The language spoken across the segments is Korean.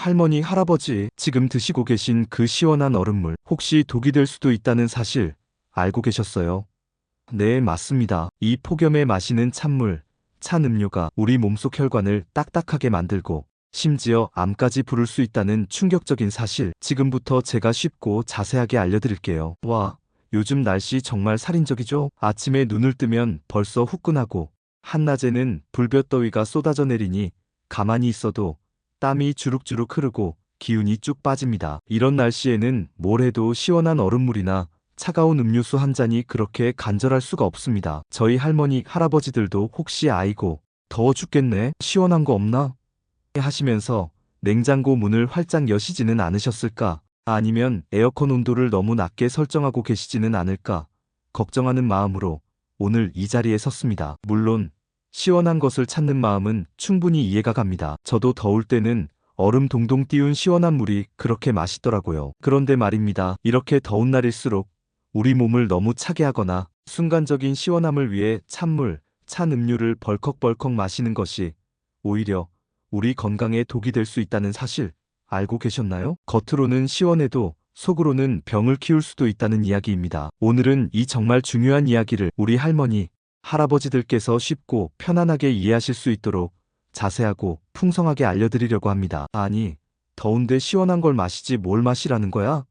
할머니, 할아버지, 지금 드시고 계신 그 시원한 얼음물, 혹시 독이 될 수도 있다는 사실 알고 계셨어요? 네, 맞습니다. 이 폭염에 마시는 찬물, 찬 음료가 우리 몸속 혈관을 딱딱하게 만들고 심지어 암까지 부를 수 있다는 충격적인 사실, 지금부터 제가 쉽고 자세하게 알려드릴게요. 와, 요즘 날씨 정말 살인적이죠? 아침에 눈을 뜨면 벌써 후끈하고, 한낮에는 불볕더위가 쏟아져 내리니 가만히 있어도 땀이 주룩주룩 흐르고 기운이 쭉 빠집니다. 이런 날씨에는 뭘 해도 시원한 얼음물이나 차가운 음료수 한 잔이 그렇게 간절할 수가 없습니다. 저희 할머니, 할아버지들도 혹시 아이고, 더워 죽겠네? 시원한 거 없나? 하시면서 냉장고 문을 활짝 여시지는 않으셨을까? 아니면 에어컨 온도를 너무 낮게 설정하고 계시지는 않을까? 걱정하는 마음으로 오늘 이 자리에 섰습니다. 물론 시원한 것을 찾는 마음은 충분히 이해가 갑니다. 저도 더울 때는 얼음 동동 띄운 시원한 물이 그렇게 맛있더라고요. 그런데 말입니다. 이렇게 더운 날일수록 우리 몸을 너무 차게 하거나 순간적인 시원함을 위해 찬물, 찬 음료를 벌컥벌컥 마시는 것이 오히려 우리 건강에 독이 될 수 있다는 사실 알고 계셨나요? 겉으로는 시원해도 속으로는 병을 키울 수도 있다는 이야기입니다. 오늘은 이 정말 중요한 이야기를 우리 할머니, 할아버지들께서 쉽고 편안하게 이해하실 수 있도록 자세하고 풍성하게 알려드리려고 합니다. 아니, 더운데 시원한 걸 마시지 뭘 마시라는 거야?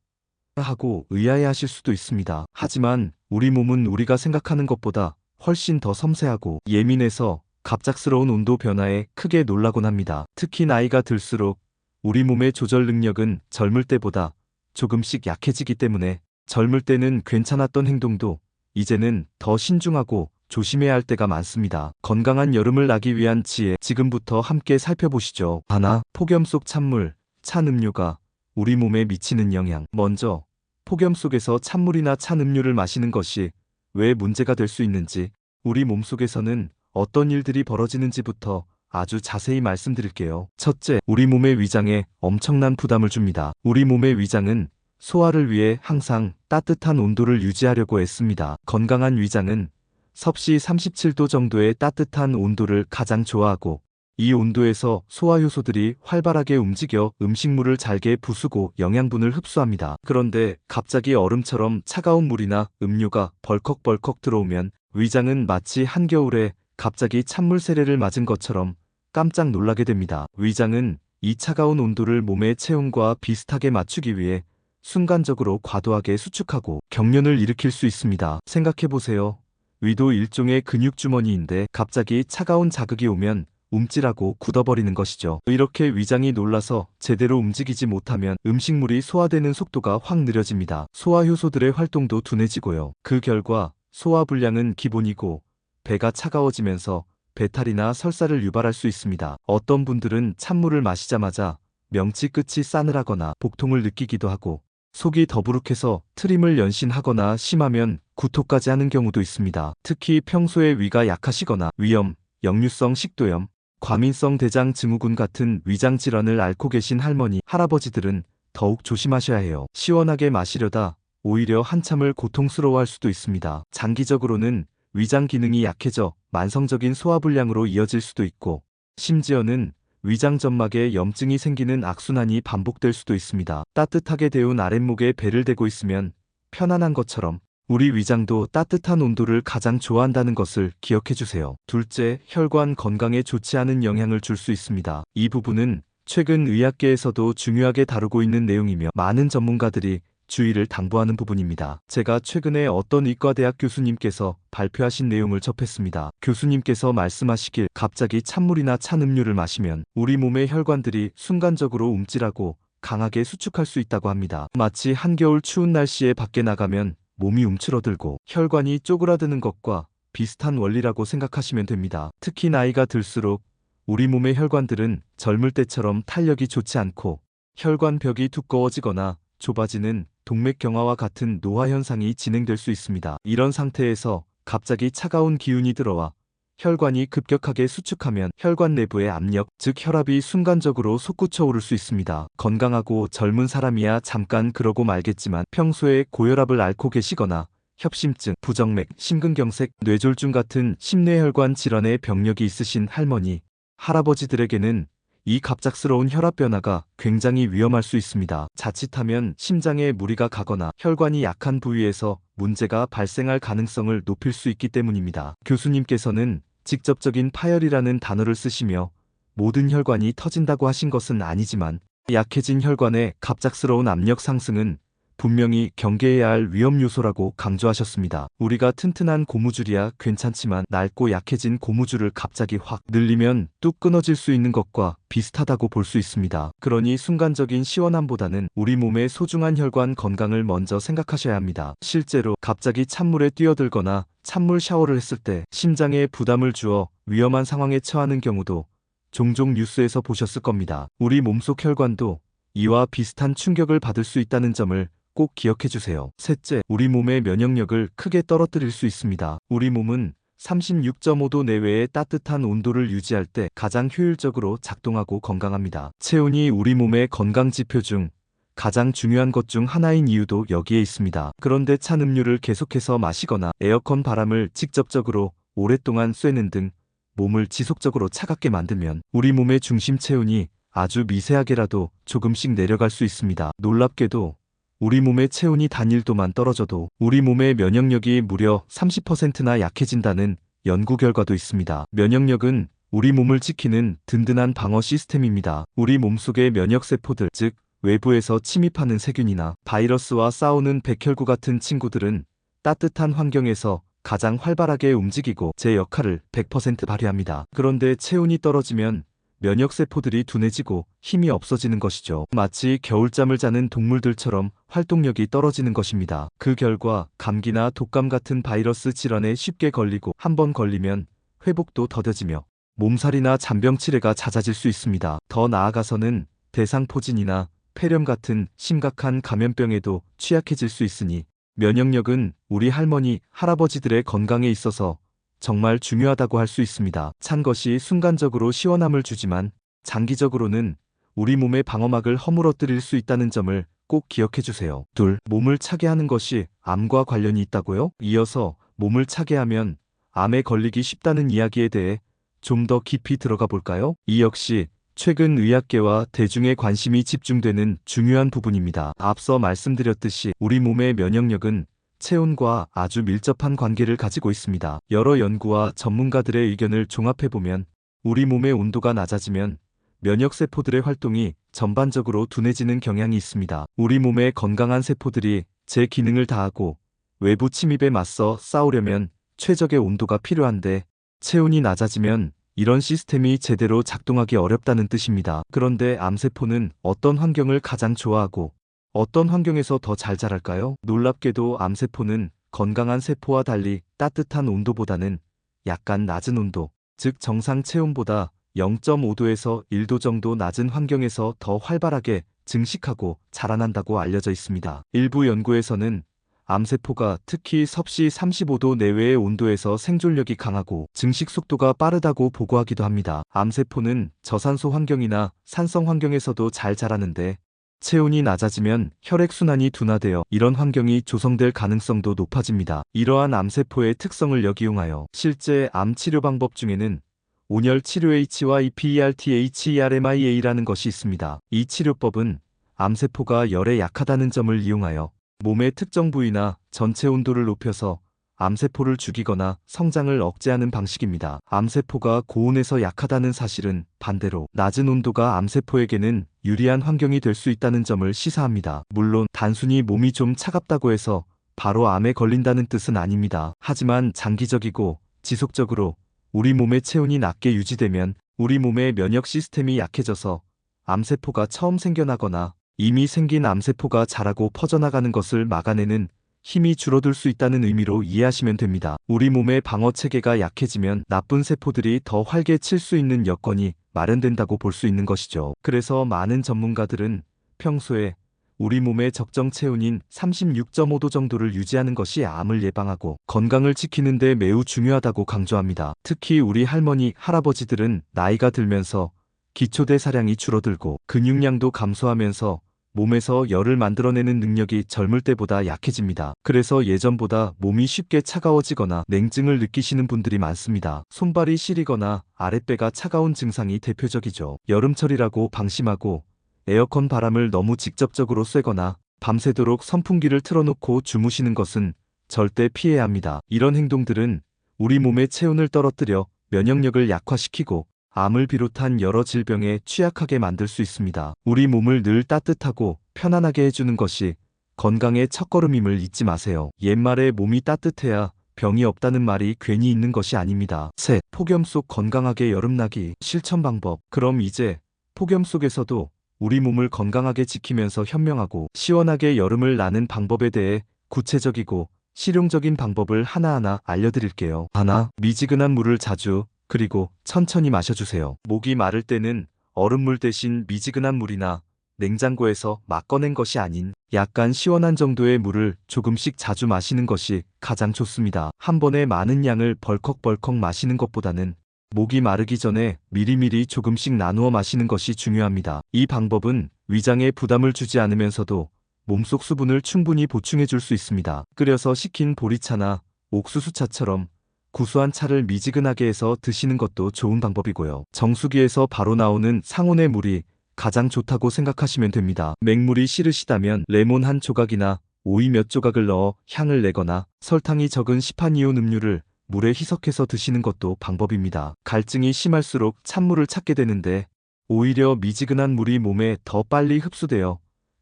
하고 의아해 하실 수도 있습니다. 하지만 우리 몸은 우리가 생각하는 것보다 훨씬 더 섬세하고 예민해서 갑작스러운 온도 변화에 크게 놀라곤 합니다. 특히 나이가 들수록 우리 몸의 조절 능력은 젊을 때보다 조금씩 약해지기 때문에 젊을 때는 괜찮았던 행동도 이제는 더 신중하고 조심해야 할 때가 많습니다. 건강한 여름을 나기 위한 지혜 지금부터 함께 살펴보시죠. 하나, 폭염 속 찬물, 찬 음료가 우리 몸에 미치는 영향. 먼저 폭염 속에서 찬물이나 찬 음료를 마시는 것이 왜 문제가 될 수 있는지, 우리 몸속에서는 어떤 일들이 벌어지는지부터 아주 자세히 말씀드릴게요. 첫째, 우리 몸의 위장에 엄청난 부담을 줍니다. 우리 몸의 위장은 소화를 위해 항상 따뜻한 온도를 유지하려고 애씁니다. 건강한 위장은 섭씨 37도 정도의 따뜻한 온도를 가장 좋아하고 이 온도에서 소화 효소들이 활발하게 움직여 음식물을 잘게 부수고 영양분을 흡수합니다. 그런데 갑자기 얼음처럼 차가운 물이나 음료가 벌컥벌컥 들어오면 위장은 마치 한겨울에 갑자기 찬물 세례를 맞은 것처럼 깜짝 놀라게 됩니다. 위장은 이 차가운 온도를 몸의 체온과 비슷하게 맞추기 위해 순간적으로 과도하게 수축하고 경련을 일으킬 수 있습니다. 생각해보세요. 위도 일종의 근육주머니인데 갑자기 차가운 자극이 오면 움찔하고 굳어버리는 것이죠. 이렇게 위장이 놀라서 제대로 움직이지 못하면 음식물이 소화되는 속도가 확 느려집니다. 소화효소들의 활동도 둔해지고요. 그 결과 소화불량은 기본이고 배가 차가워지면서 배탈이나 설사를 유발할 수 있습니다. 어떤 분들은 찬물을 마시자마자 명치 끝이 싸늘하거나 복통을 느끼기도 하고 속이 더부룩해서 트림을 연신하거나 심하면 구토까지 하는 경우도 있습니다. 특히 평소에 위가 약하시거나 위염, 역류성 식도염, 과민성 대장 증후군 같은 위장 질환을 앓고 계신 할머니, 할아버지들은 더욱 조심하셔야 해요. 시원하게 마시려다 오히려 한참을 고통스러워할 수도 있습니다. 장기적으로는 위장 기능이 약해져 만성적인 소화불량으로 이어질 수도 있고 심지어는 위장 점막에 염증이 생기는 악순환이 반복될 수도 있습니다. 따뜻하게 데운 아랫목에 배를 대고 있으면 편안한 것처럼 우리 위장도 따뜻한 온도를 가장 좋아한다는 것을 기억해 주세요. 둘째, 혈관 건강에 좋지 않은 영향을 줄 수 있습니다. 이 부분은 최근 의학계에서도 중요하게 다루고 있는 내용이며 많은 전문가들이 주의를 당부하는 부분입니다. 제가 최근에 어떤 의과대학 교수님께서 발표하신 내용을 접했습니다. 교수님께서 말씀하시길 갑자기 찬물이나 찬 음료를 마시면 우리 몸의 혈관들이 순간적으로 움찔하고 강하게 수축할 수 있다고 합니다. 마치 한겨울 추운 날씨에 밖에 나가면 몸이 움츠러들고 혈관이 쪼그라드는 것과 비슷한 원리라고 생각하시면 됩니다. 특히 나이가 들수록 우리 몸의 혈관들은 젊을 때처럼 탄력이 좋지 않고 혈관 벽이 두꺼워지거나 좁아지는 동맥경화와 같은 노화 현상이 진행될 수 있습니다. 이런 상태에서 갑자기 차가운 기운이 들어와 혈관이 급격하게 수축하면 혈관 내부의 압력, 즉 혈압이 순간적으로 솟구쳐 오를 수 있습니다. 건강하고 젊은 사람이야 잠깐 그러고 말겠지만 평소에 고혈압을 앓고 계시거나 협심증, 부정맥, 심근경색, 뇌졸중 같은 심뇌혈관 질환의 병력이 있으신 할머니, 할아버지들에게는 이 갑작스러운 혈압 변화가 굉장히 위험할 수 있습니다. 자칫하면 심장에 무리가 가거나 혈관이 약한 부위에서 문제가 발생할 가능성을 높일 수 있기 때문입니다. 교수님께서는 직접적인 파열이라는 단어를 쓰시며 모든 혈관이 터진다고 하신 것은 아니지만 약해진 혈관의 갑작스러운 압력 상승은 분명히 경계해야 할 위험 요소라고 강조하셨습니다. 우리가 튼튼한 고무줄이야 괜찮지만 낡고 약해진 고무줄을 갑자기 확 늘리면 뚝 끊어질 수 있는 것과 비슷하다고 볼 수 있습니다. 그러니 순간적인 시원함보다는 우리 몸의 소중한 혈관 건강을 먼저 생각하셔야 합니다. 실제로 갑자기 찬물에 뛰어들거나 찬물 샤워를 했을 때 심장에 부담을 주어 위험한 상황에 처하는 경우도 종종 뉴스에서 보셨을 겁니다. 우리 몸속 혈관도 이와 비슷한 충격을 받을 수 있다는 점을 꼭 기억해 주세요. 셋째, 우리 몸의 면역력을 크게 떨어뜨릴 수 있습니다. 우리 몸은 36.5도 내외의 따뜻한 온도를 유지할 때 가장 효율적으로 작동하고 건강합니다. 체온이 우리 몸의 건강 지표 중 가장 중요한 것 중 하나인 이유도 여기에 있습니다. 그런데 찬 음료를 계속해서 마시거나 에어컨 바람을 직접적으로 오랫동안 쐬는 등 몸을 지속적으로 차갑게 만들면 우리 몸의 중심 체온이 아주 미세하게라도 조금씩 내려갈 수 있습니다. 놀랍게도 우리 몸의 체온이 단일도만 떨어져도 우리 몸의 면역력이 무려 30%나 약해진다는 연구 결과도 있습니다. 면역력은 우리 몸을 지키는 든든한 방어 시스템입니다. 우리 몸속의 면역세포들, 즉 외부에서 침입하는 세균이나 바이러스와 싸우는 백혈구 같은 친구들은 따뜻한 환경에서 가장 활발하게 움직이고 제 역할을 100% 발휘합니다. 그런데 체온이 떨어지면 면역세포들이 둔해지고 힘이 없어지는 것이죠. 마치 겨울잠을 자는 동물들처럼 활동력이 떨어지는 것입니다. 그 결과 감기나 독감 같은 바이러스 질환에 쉽게 걸리고 한 번 걸리면 회복도 더뎌지며 몸살이나 잔병 치레가 잦아질 수 있습니다. 더 나아가서는 대상포진이나 폐렴 같은 심각한 감염병에도 취약해질 수 있으니 면역력은 우리 할머니, 할아버지들의 건강에 있어서 정말 중요하다고 할 수 있습니다. 찬 것이 순간적으로 시원함을 주지만 장기적으로는 우리 몸의 방어막을 허물어뜨릴 수 있다는 점을 꼭 기억해 주세요. 둘, 몸을 차게 하는 것이 암과 관련이 있다고요? 이어서 몸을 차게 하면 암에 걸리기 쉽다는 이야기에 대해 좀 더 깊이 들어가 볼까요? 이 역시 최근 의학계와 대중의 관심이 집중되는 중요한 부분입니다. 앞서 말씀드렸듯이 우리 몸의 면역력은 체온과 아주 밀접한 관계를 가지고 있습니다. 여러 연구와 전문가들의 의견을 종합해보면 우리 몸의 온도가 낮아지면 면역세포들의 활동이 전반적으로 둔해지는 경향이 있습니다. 우리 몸의 건강한 세포들이 제 기능을 다하고 외부 침입에 맞서 싸우려면 최적의 온도가 필요한데 체온이 낮아지면 이런 시스템이 제대로 작동하기 어렵다는 뜻입니다. 그런데 암세포는 어떤 환경을 가장 좋아하고 어떤 환경에서 더 잘 자랄까요? 놀랍게도 암세포는 건강한 세포와 달리 따뜻한 온도보다는 약간 낮은 온도, 즉 정상 체온보다 0.5도에서 1도 정도 낮은 환경에서 더 활발하게 증식하고 자라난다고 알려져 있습니다. 일부 연구에서는 암세포가 특히 섭씨 35도 내외의 온도에서 생존력이 강하고 증식 속도가 빠르다고 보고하기도 합니다. 암세포는 저산소 환경이나 산성 환경에서도 잘 자라는데 체온이 낮아지면 혈액순환이 둔화되어 이런 환경이 조성될 가능성도 높아집니다. 이러한 암세포의 특성을 역이용하여 실제 암 치료 방법 중에는 온열 치료 H와 EPERTHERMIA라는 것이 있습니다. 이 치료법은 암세포가 열에 약하다는 점을 이용하여 몸의 특정 부위나 전체 온도를 높여서 암세포를 죽이거나 성장을 억제하는 방식입니다. 암세포가 고온에서 약하다는 사실은 반대로 낮은 온도가 암세포에게는 유리한 환경이 될 수 있다는 점을 시사합니다. 물론 단순히 몸이 좀 차갑다고 해서 바로 암에 걸린다는 뜻은 아닙니다. 하지만 장기적이고 지속적으로 우리 몸의 체온이 낮게 유지되면 우리 몸의 면역 시스템이 약해져서 암세포가 처음 생겨나거나 이미 생긴 암세포가 자라고 퍼져나가는 것을 막아내는 힘이 줄어들 수 있다는 의미로 이해하시면 됩니다. 우리 몸의 방어 체계가 약해지면 나쁜 세포들이 더 활개 칠 수 있는 여건이 마련된다고 볼 수 있는 것이죠. 그래서 많은 전문가들은 평소에 우리 몸의 적정 체온인 36.5도 정도를 유지하는 것이 암을 예방하고 건강을 지키는 데 매우 중요하다고 강조합니다. 특히 우리 할머니, 할아버지들은 나이가 들면서 기초대사량이 줄어들고 근육량도 감소하면서 몸에서 열을 만들어내는 능력이 젊을 때보다 약해집니다. 그래서 예전보다 몸이 쉽게 차가워지거나 냉증을 느끼시는 분들이 많습니다. 손발이 시리거나 아랫배가 차가운 증상이 대표적이죠. 여름철이라고 방심하고 에어컨 바람을 너무 직접적으로 쐬거나 밤새도록 선풍기를 틀어놓고 주무시는 것은 절대 피해야 합니다. 이런 행동들은 우리 몸의 체온을 떨어뜨려 면역력을 약화시키고 암을 비롯한 여러 질병에 취약하게 만들 수 있습니다. 우리 몸을 늘 따뜻하고 편안하게 해주는 것이 건강의 첫걸음임을 잊지 마세요. 옛말에 몸이 따뜻해야 병이 없다는 말이 괜히 있는 것이 아닙니다. 셋. 폭염 속 건강하게 여름나기 실천 방법. 그럼 이제 폭염 속에서도 우리 몸을 건강하게 지키면서 현명하고 시원하게 여름을 나는 방법에 대해 구체적이고 실용적인 방법을 하나하나 알려드릴게요. 하나, 미지근한 물을 자주 그리고 천천히 마셔주세요. 목이 마를 때는 얼음물 대신 미지근한 물이나 냉장고에서 막 꺼낸 것이 아닌 약간 시원한 정도의 물을 조금씩 자주 마시는 것이 가장 좋습니다. 한 번에 많은 양을 벌컥벌컥 마시는 것보다는 목이 마르기 전에 미리미리 조금씩 나누어 마시는 것이 중요합니다. 이 방법은 위장에 부담을 주지 않으면서도 몸속 수분을 충분히 보충해 줄 수 있습니다. 끓여서 식힌 보리차나 옥수수차처럼 구수한 차를 미지근하게 해서 드시는 것도 좋은 방법이고요. 정수기에서 바로 나오는 상온의 물이 가장 좋다고 생각하시면 됩니다. 맹물이 싫으시다면 레몬 한 조각이나 오이 몇 조각을 넣어 향을 내거나 설탕이 적은 시판이온 음료를 물에 희석해서 드시는 것도 방법입니다. 갈증이 심할수록 찬물을 찾게 되는데 오히려 미지근한 물이 몸에 더 빨리 흡수되어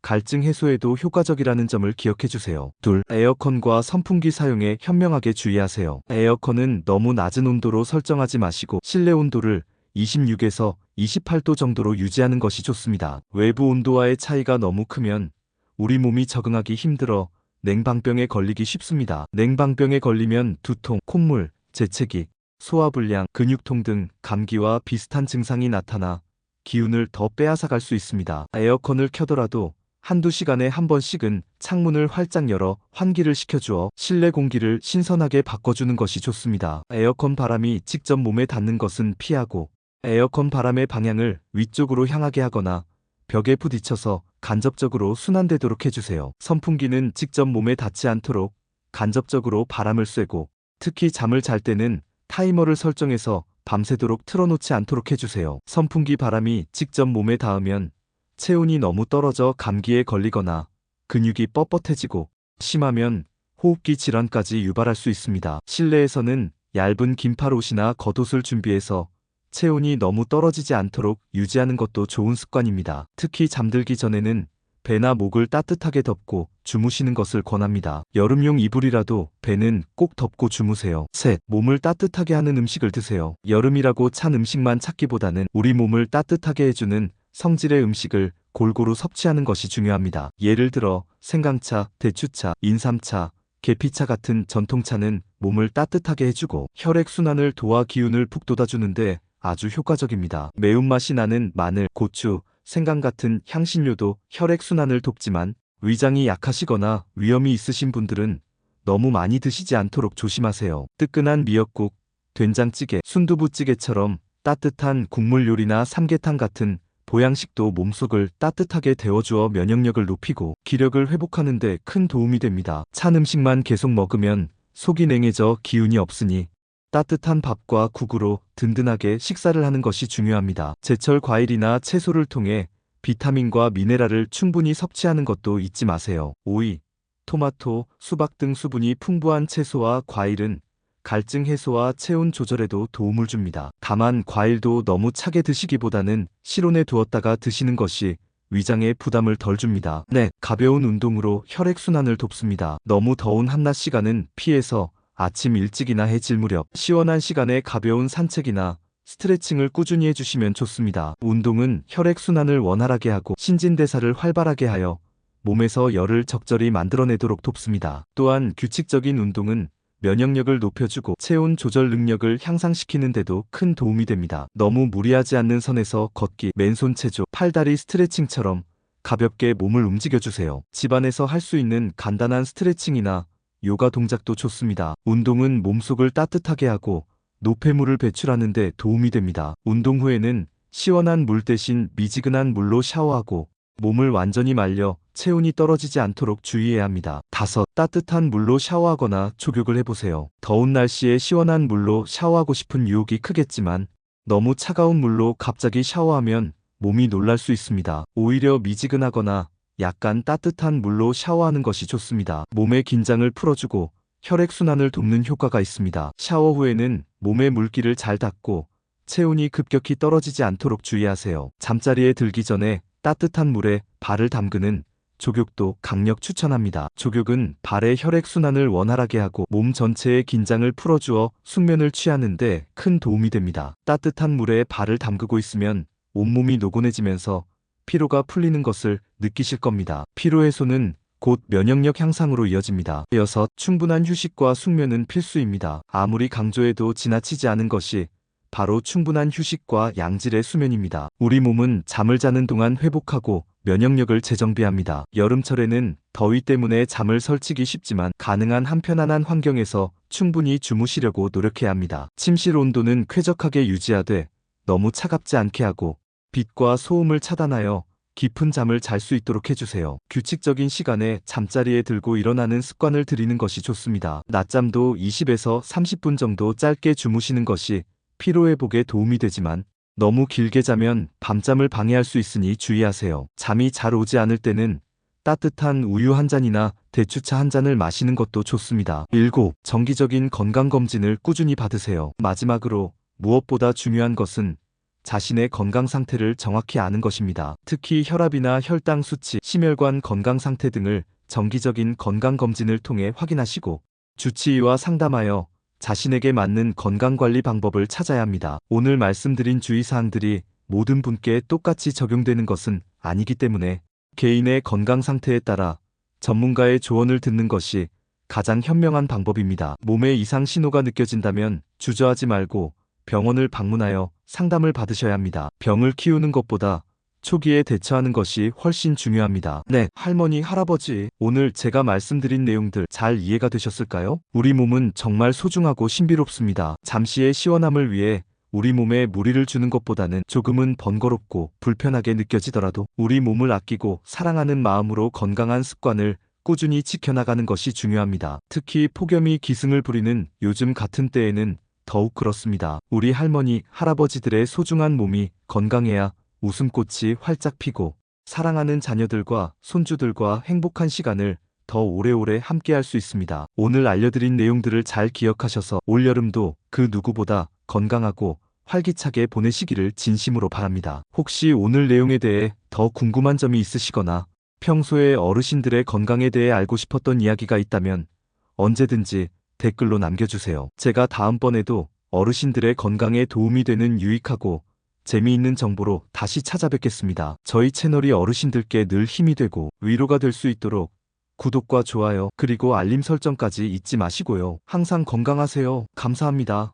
갈증 해소에도 효과적이라는 점을 기억해 주세요. 둘, 에어컨과 선풍기 사용에 현명하게 주의하세요. 에어컨은 너무 낮은 온도로 설정하지 마시고 실내 온도를 26에서 28도 정도로 유지하는 것이 좋습니다. 외부 온도와의 차이가 너무 크면 우리 몸이 적응하기 힘들어 냉방병에 걸리기 쉽습니다. 냉방병에 걸리면 두통, 콧물, 재채기, 소화불량, 근육통 등 감기와 비슷한 증상이 나타나 기운을 더 빼앗아갈 수 있습니다. 에어컨을 켜더라도 한두 시간에 한 번씩은 창문을 활짝 열어 환기를 시켜주어 실내 공기를 신선하게 바꿔주는 것이 좋습니다. 에어컨 바람이 직접 몸에 닿는 것은 피하고 에어컨 바람의 방향을 위쪽으로 향하게 하거나 벽에 부딪혀서 간접적으로 순환되도록 해주세요. 선풍기는 직접 몸에 닿지 않도록 간접적으로 바람을 쐬고 특히 잠을 잘 때는 타이머를 설정해서 밤새도록 틀어놓지 않도록 해주세요. 선풍기 바람이 직접 몸에 닿으면 체온이 너무 떨어져 감기에 걸리거나 근육이 뻣뻣해지고 심하면 호흡기 질환까지 유발할 수 있습니다. 실내에서는 얇은 긴팔 옷이나 겉옷을 준비해서 체온이 너무 떨어지지 않도록 유지하는 것도 좋은 습관입니다. 특히 잠들기 전에는 배나 목을 따뜻하게 덮고 주무시는 것을 권합니다. 여름용 이불이라도 배는 꼭 덮고 주무세요. 셋. 몸을 따뜻하게 하는 음식을 드세요. 여름이라고 찬 음식만 찾기보다는 우리 몸을 따뜻하게 해주는 성질의 음식을 골고루 섭취하는 것이 중요합니다. 예를 들어 생강차, 대추차, 인삼차, 계피차 같은 전통차는 몸을 따뜻하게 해주고 혈액순환을 도와 기운을 북돋아주는데 아주 효과적입니다. 매운맛이 나는 마늘, 고추, 생강 같은 향신료도 혈액순환을 돕지만 위장이 약하시거나 위염이 있으신 분들은 너무 많이 드시지 않도록 조심하세요. 뜨끈한 미역국, 된장찌개, 순두부찌개처럼 따뜻한 국물 요리나 삼계탕 같은 보양식도 몸속을 따뜻하게 데워주어 면역력을 높이고 기력을 회복하는 데 큰 도움이 됩니다. 찬 음식만 계속 먹으면 속이 냉해져 기운이 없으니 따뜻한 밥과 국으로 든든하게 식사를 하는 것이 중요합니다. 제철 과일이나 채소를 통해 비타민과 미네랄을 충분히 섭취하는 것도 잊지 마세요. 오이, 토마토, 수박 등 수분이 풍부한 채소와 과일은 갈증 해소와 체온 조절에도 도움을 줍니다. 다만 과일도 너무 차게 드시기보다는 실온에 두었다가 드시는 것이 위장에 부담을 덜 줍니다. 네, 가벼운 운동으로 혈액순환을 돕습니다. 너무 더운 한낮 시간은 피해서 아침 일찍이나 해질 무렵 시원한 시간에 가벼운 산책이나 스트레칭을 꾸준히 해주시면 좋습니다. 운동은 혈액순환을 원활하게 하고 신진대사를 활발하게 하여 몸에서 열을 적절히 만들어내도록 돕습니다. 또한 규칙적인 운동은 면역력을 높여주고 체온 조절 능력을 향상시키는 데도 큰 도움이 됩니다. 너무 무리하지 않는 선에서 걷기, 맨손 체조, 팔다리 스트레칭처럼 가볍게 몸을 움직여주세요. 집안에서 할 수 있는 간단한 스트레칭이나 요가 동작도 좋습니다. 운동은 몸속을 따뜻하게 하고 노폐물을 배출하는 데 도움이 됩니다. 운동 후에는 시원한 물 대신 미지근한 물로 샤워하고 몸을 완전히 말려 체온이 떨어지지 않도록 주의해야 합니다. 다섯, 따뜻한 물로 샤워하거나 족욕을 해보세요. 더운 날씨에 시원한 물로 샤워하고 싶은 유혹이 크겠지만 너무 차가운 물로 갑자기 샤워하면 몸이 놀랄 수 있습니다. 오히려 미지근하거나 약간 따뜻한 물로 샤워하는 것이 좋습니다. 몸의 긴장을 풀어주고 혈액순환을 돕는 효과가 있습니다. 샤워 후에는 몸의 물기를 잘 닦고 체온이 급격히 떨어지지 않도록 주의하세요. 잠자리에 들기 전에 따뜻한 물에 발을 담그는 족욕도 강력 추천합니다. 족욕은 발의 혈액순환을 원활하게 하고 몸 전체의 긴장을 풀어주어 숙면을 취하는데 큰 도움이 됩니다. 따뜻한 물에 발을 담그고 있으면 온몸이 노곤해지면서 피로가 풀리는 것을 느끼실 겁니다. 피로 해소는 곧 면역력 향상으로 이어집니다. 여섯, 충분한 휴식과 숙면은 필수입니다. 아무리 강조해도 지나치지 않은 것이 바로 충분한 휴식과 양질의 수면입니다. 우리 몸은 잠을 자는 동안 회복하고 면역력을 재정비합니다. 여름철에는 더위 때문에 잠을 설치기 쉽지만 가능한 한편안한 환경에서 충분히 주무시려고 노력해야 합니다. 침실 온도는 쾌적하게 유지하되 너무 차갑지 않게 하고 빛과 소음을 차단하여 깊은 잠을 잘 수 있도록 해주세요. 규칙적인 시간에 잠자리에 들고 일어나는 습관을 들이는 것이 좋습니다. 낮잠도 20에서 30분 정도 짧게 주무시는 것이 피로회복에 도움이 되지만 너무 길게 자면 밤잠을 방해할 수 있으니 주의하세요. 잠이 잘 오지 않을 때는 따뜻한 우유 한 잔이나 대추차 한 잔을 마시는 것도 좋습니다. 7. 정기적인 건강검진을 꾸준히 받으세요. 마지막으로 무엇보다 중요한 것은 자신의 건강 상태를 정확히 아는 것입니다. 특히 혈압이나 혈당 수치, 심혈관 건강 상태 등을 정기적인 건강검진을 통해 확인하시고 주치의와 상담하여 자신에게 맞는 건강관리 방법을 찾아야 합니다. 오늘 말씀드린 주의사항들이 모든 분께 똑같이 적용되는 것은 아니기 때문에 개인의 건강 상태에 따라 전문가의 조언을 듣는 것이 가장 현명한 방법입니다. 몸에 이상 신호가 느껴진다면 주저하지 말고 병원을 방문하여 상담을 받으셔야 합니다. 병을 키우는 것보다 초기에 대처하는 것이 훨씬 중요합니다. 네, 할머니, 할아버지, 오늘 제가 말씀드린 내용들 잘 이해가 되셨을까요? 우리 몸은 정말 소중하고 신비롭습니다. 잠시의 시원함을 위해 우리 몸에 무리를 주는 것보다는 조금은 번거롭고 불편하게 느껴지더라도 우리 몸을 아끼고 사랑하는 마음으로 건강한 습관을 꾸준히 지켜나가는 것이 중요합니다. 특히 폭염이 기승을 부리는 요즘 같은 때에는 더욱 그렇습니다. 우리 할머니, 할아버지들의 소중한 몸이 건강해야 웃음꽃이 활짝 피고 사랑하는 자녀들과 손주들과 행복한 시간을 더 오래오래 함께할 수 있습니다. 오늘 알려드린 내용들을 잘 기억하셔서 올여름도 그 누구보다 건강하고 활기차게 보내시기를 진심으로 바랍니다. 혹시 오늘 내용에 대해 더 궁금한 점이 있으시거나 평소에 어르신들의 건강에 대해 알고 싶었던 이야기가 있다면 언제든지 댓글로 남겨주세요. 제가 다음번에도 어르신들의 건강에 도움이 되는 유익하고 재미있는 정보로 다시 찾아뵙겠습니다. 저희 채널이 어르신들께 늘 힘이 되고 위로가 될 수 있도록 구독과 좋아요 그리고 알림 설정까지 잊지 마시고요. 항상 건강하세요. 감사합니다.